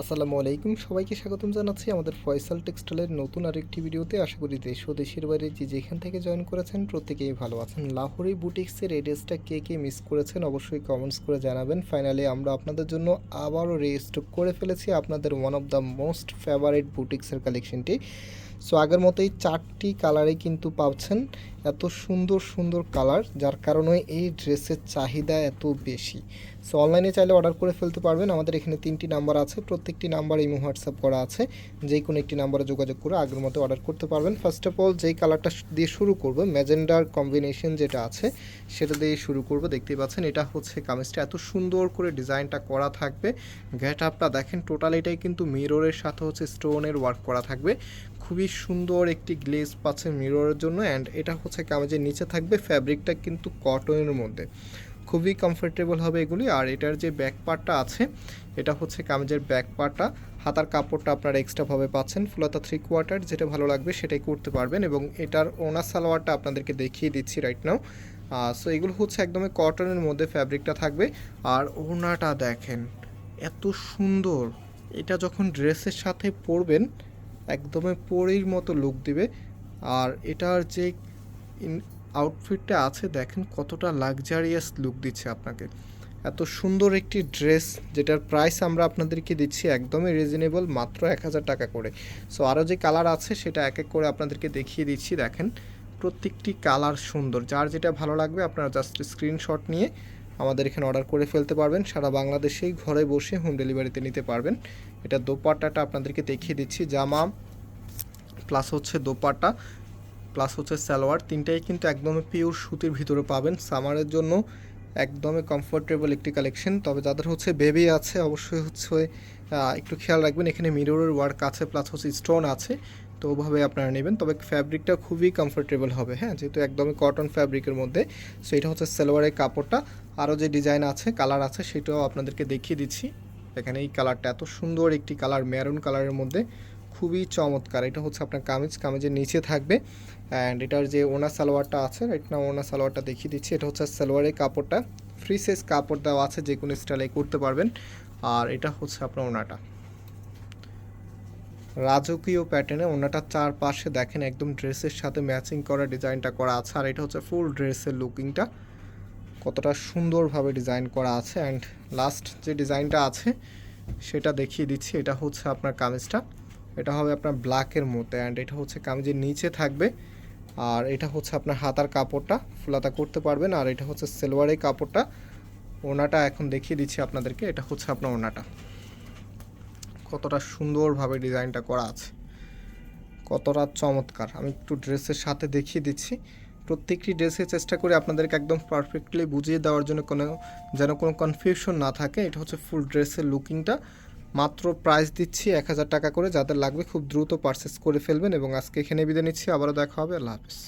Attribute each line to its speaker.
Speaker 1: আসসালামু আলাইকুম। সবাইকে স্বাগতম জানাচ্ছি আমাদের ফয়সাল টেক্সটাইলের নতুন আরেকটি ভিডিওতে। আশা করি দেশ ও দেশের বাইরে যে যেখান থেকে জয়েন করেছেন প্রত্যেকেই ভালো আছেন। লাহোরি বুটিক্সের এই ড্রেসটা কে কে মিস করেছেন অবশ্যই কমেন্টস করে জানাবেন। ফাইনালি আমরা আপনাদের জন্য আবারও রেস্টক করে ফেলেছি আপনাদের one of the most favourite বুটিক্সের কালেকশনটি সো আগের মতোই চারটি কালারে কিন্তু পাচ্ছেন। এত সুন্দর সুন্দর কালার যার কারণে এই ড্রেসের চাহিদা এত বেশি। সো অনলাইনে চাইলে অর্ডার করে ফেলতে পারবেন। আমাদের এখানে তিনটি নাম্বার আছে। প্রত্যেকটি নাম্বার ইমো হোয়াটসঅ্যাপ করা আছে। যে কোনো একটি নাম্বারে যোগাযোগ করে আগের মতো অর্ডার করতে পারবেন। ফার্স্ট অফ অল যেই কালারটা দিয়ে শুরু করব ম্যাজেন্ডার কম্বিনেশন যেটা আছে, সেটা দিয়ে শুরু করব। দেখতেই পাচ্ছেন, এটা হচ্ছে কামিজটা। এত সুন্দর করে ডিজাইনটা করা থাকবে। গ্যাট আপটা দেখেন টোটাল এটাই কিন্তু মিররের সাথে হচ্ছে স্টোনের ওয়ার্ক করা থাকবে। খুবই সুন্দর একটি গ্লেজ পাচ্ছে মিররের জন্য অ্যান্ড এটা হচ্ছে কামিজের নিচে থাকবে ফ্যাব্রিকটা কিন্তু কটনের মধ্যে। খুবই কমফোর্টেবল হবে এগুলি। আর এটার যে ব্যাক পার্টটা আছে, এটা হচ্ছে কামিজের ব্যাক পার্টটা হাতার কাপড়টা আপনারা এক্সট্রাভাবে পাচ্ছেন। ফুলাতা থ্রি কোয়ার্টার যেটা ভালো লাগবে সেটাই করতে পারবেন এবং এটার ওনা সালোয়ারটা আপনাদেরকে দেখিয়ে দিচ্ছি রাইট নাও সো এগুলো হচ্ছে একদমই কটনের মধ্যে ফ্যাব্রিকটা থাকবে। আর ওনাটা দেখেন, এত সুন্দর। এটা যখন ড্রেসের সাথে পরবেন একদমই পরির মতো লুক দিবে। আর এটার যে আউটফিটটা আছে, দেখেন কতটা লাক্সারিয়াস লুক দিচ্ছে আপনাকে। এত সুন্দর একটি ড্রেস যেটার প্রাইস আমরা আপনাদেরকে দিচ্ছি একদমই রিজনেবল মাত্র এক হাজার টাকা করে। সো আরও যে কালার আছে, সেটা এক এক করে আপনাদেরকে দেখিয়ে দিচ্ছি, দেখেন। প্রত্যেকটি কালার সুন্দর। যার যেটা ভালো লাগবে, আপনারা জাস্ট স্ক্রিনশট নিয়ে আমাদের এখানে অর্ডার করে ফেলতে পারবেন। সারা বাংলাদেশেই ঘরে বসে হোম ডেলিভারিতে নিতে পারবেন। এটা দোপাট্টাটা আপনাদেরকে দেখিয়ে দিচ্ছি। জামা প্লাস হচ্ছে দোপাট্টা প্লাস হচ্ছে সালোয়ার। তিনটাই কিন্তু একদমই পিওর সুতির ভিতরে পাবেন। সামারের জন্য একদমই কমফোর্টেবল একটি কালেকশন তবে যাদের হচ্ছে বেবি আছে, অবশ্যই হচ্ছে একটু খেয়াল রাখবেন। এখানে মিররের ওয়ার্ক আছে প্লাস হচ্ছে স্টোন আছে। তো ওভাবে আপনারা নেবেন, তবে ফ্যাব্রিকটা খুবই কমফোর্টেবল হবে। হ্যাঁ যেহেতু একদমই কটন ফ্যাব্রিকের মধ্যে সো এটা হচ্ছে সালোয়ারের কাপড়টা। আরও যে ডিজাইন আছে কালার আছে, সেটাও আপনাদেরকে দেখিয়ে দিচ্ছি। এখানে এই কালারটা এত সুন্দর একটি কালার মেরুন কালারের মধ্যে। খুবই চমৎকার। এটা হচ্ছে আপনার কামিজ, কামিজের নিচে থাকবে। অ্যান্ড এটার যে ওনা সালোয়ারটা আছে রাইট না ওনা সালোয়ারটা দেখিয়ে দিচ্ছি। এটা হচ্ছে সালোয়ারের কাপড়টা। ফ্রি সাইজ কাপড় দেওয়া আছে, যে কোনো স্টাইলে করতে পারবেন। আর এটা হচ্ছে আপনার ওনাটা। রাজকীয় প্যাটার্নে ওনাটা চারপাশে দেখেন একদম ড্রেসের সাথে ম্যাচিং করা ডিজাইনটা করা আছে, আর এটা হচ্ছে ফুল ড্রেসের লুকিংটা কতটা সুন্দরভাবে ডিজাইন করা আছে অ্যান্ড লাস্ট যে ডিজাইনটা আছে, সেটা দেখিয়ে দিচ্ছি। এটা হচ্ছে আপনার কামিজটা। এটা হবে আপনার ব্ল্যাকের মধ্যে অ্যান্ড এটা হচ্ছে কামিজের নিচে থাকবে। আর এটা হচ্ছে আপনার হাতার কাপড়টা, ফুলাতা করতে পারবেন। আর এটা হচ্ছে সেলোয়ারের কাপড়টা। ওনাটা এখন দেখিয়ে দিচ্ছি আপনাদেরকে। এটা হচ্ছে আপনার ওনাটা। কতটা সুন্দরভাবে ডিজাইনটা করা আছে। কতটা চমৎকার। আমি একটু ড্রেসের সাথে দেখিয়ে দিচ্ছি। প্রত্যেকটি ড্রেসে চেষ্টা করি আপনাদেরকে একদম পারফেক্টলি বুঝিয়ে দেওয়ার জন্য কোনো, যেন কোনো কনফিউশন না থাকে। এটা হচ্ছে ফুল ড্রেসের লুকিংটা মাত্র প্রাইস দিচ্ছি এক হাজার টাকা করে। যাদের লাগবে খুব দ্রুত পারচেস করে ফেলবেন। এবং আজকে এখানে বিদায় নিচ্ছি। আবারও দেখা হবে। আল্লাহ হাফিজ।